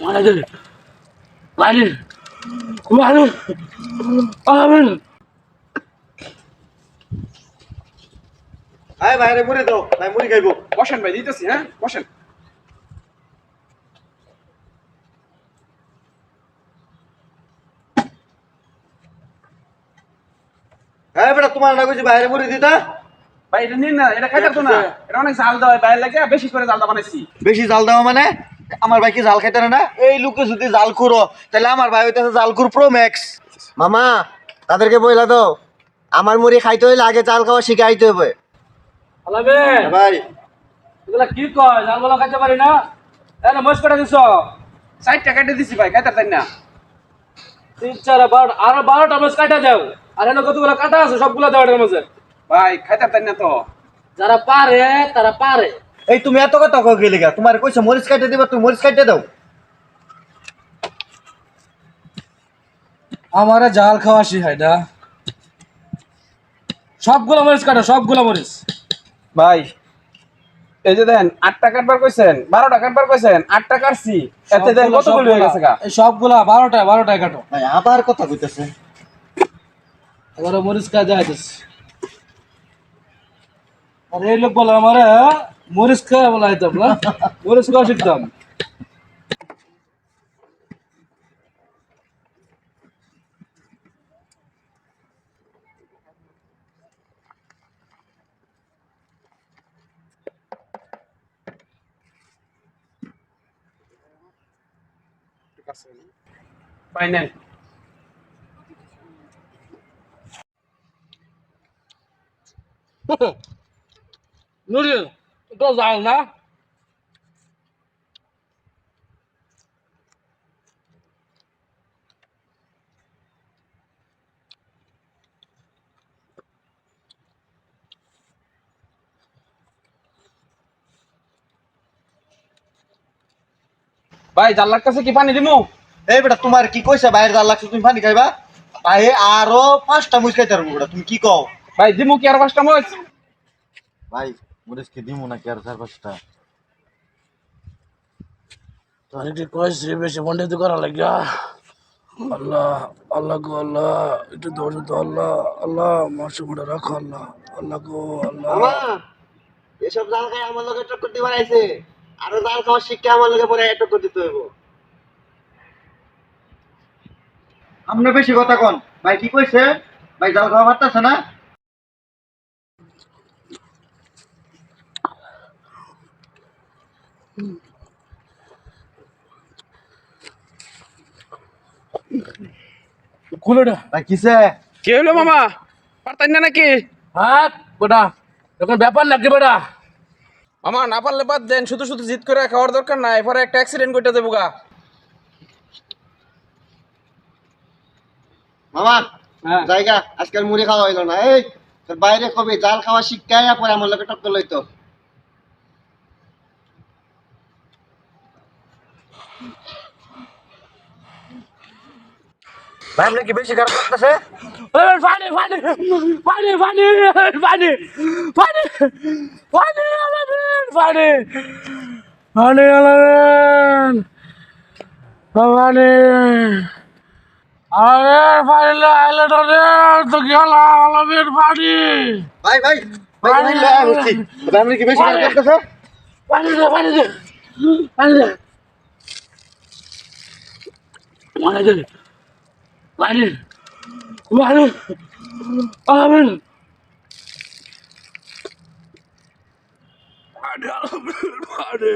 মারে মারে মারে আমিন। আয় বাইরে মুড়ি দাও ভাই মুড়ি খাইবো। বসেন ভাই দিতেছি হ্যাঁ? বসেন। হ্যাঁ বেটা তোমার না কইছি বাইরে মুড়ি দিতা? ভাই এটা নিন না এটা খাইতে তো না। এটা অনেক জাল দেওয়া বাইরে লাগে বেশি করে জালটা বানাইছি। বেশি জাল দেওয়া মানে? আমার ভাই কি জাল খাইতে না? না এই লোকে যদি জাল খুঁড়ো তাহলে আমার ভাই হইতেছে জাল খুর প্রো ম্যাক্স মামা তাদেরকে বইলা তো আমার মুড়ি খাইতে হইলে আগে চাল খাওয়া শিখে আইতে হবে আলাবে ভাই। এগুলা কি কয়? জালগুলো খাইতে পারি না? এ না মস করে দিছ? ষাট টাকা দিয়ে দিছি ভাই খাইতে তাই না? তিন চার বারো আরও বারোটা মাছ কাটা দাও। আর এনে কতগুলো কাটা আছে সবগুলো দাও এটার মাঝে ভাই খাইতে তাই না তো? যারা পারে তারা পারে। এই তুমি এত কথা কও গেলে গা তোমার কইছে মরিচ কাটে দিবা তুমি মরিচ কাটে দাও। আমারে জাল খাওয়া শিখাইডা সবগুলো মরিচ কাটো সবগুলো মরিচ। ভাই এই যে দেন আট টাকার বার কইছেন বারো টাকার বার কইছেন আট টাকার সি এতে দেন কতগুলো হয়ে গেছে গা? এই সবগুলা বারোটায় বারোটায় কাটো। ভাই আবার কথা কইতেছে। এবারে মরিচ খাওয়া যাইতেছে আর এই লোক বলে আমারে মরিচ খাওয়া বলা হইতাম না মরিচ খাওয়া শিখতাম ভাই নেন তো জাল না ভাই জাল লাগতেছে কি পানি দিমু? এই বেটা তোমার কি কইছে? বাইরে জাল লাগছে তুমি পানি খাইবা? ভাই আরও পাঁচটা মুড়ি খাইতে পারব বেটা তুমি কি কও? ভাই দিমু কি আর পাঁচটা মাছ ভাই মরিচ কি দিমু নাকি আর চার পাঁচটা? পানিটি কয়েছে বেশি পন্ডিত করা লাগিয়া আল্লাহ আল্লাহ গো আল্লাহ একটু ধৈর্য তো আল্লাহ আল্লাহ মাসে মোটা রাখো আল্লাহ আল্লাহ গো আল্লাহ। মামা এসব জাল খাই আমার লোকে টক্কর দিবার আইছে আরও জাল খাওয়া শিখে আমার লোকে পরে টক্কর দিতে হইব। আমরা বেশি কথা কন। ভাই কি কইছে? ভাই জাল খাওয়া পারতেছে না? খুলে কিসে? কি হলো মামা? পারতাই না নাকি? হ্যাঁ বেটা এখন ব্যাপার নাকি বেটা মামা না পারলে বাদ দেন শুধু শুধু জিত করে খাওয়ার দরকার নাই পরে একটা অ্যাক্সিডেন্ট করতে দেবো গা। মামা হ্যাঁ। জায়গা আজকাল মুড়ি খাওয়া হইল না। এই বাইরে কবি জাল খাওয়া শিখাই পরে আমার লোকে টক্কর লইতো। ভাই আমরা কি বেশি খারাপ করতেছে পানি পানি পানি পানি পানি পানি পানি আলামিন পানি পানি আলামিন পানি আরে পানি আইলে তো রে তো গেল আলামিন পানি ভাই ভাই পানি ভাই আমরা কি বেশি খারাপ করতেছে পানি দে পানি দে পানি দে পানি আলামিন পানি আলামিন পানি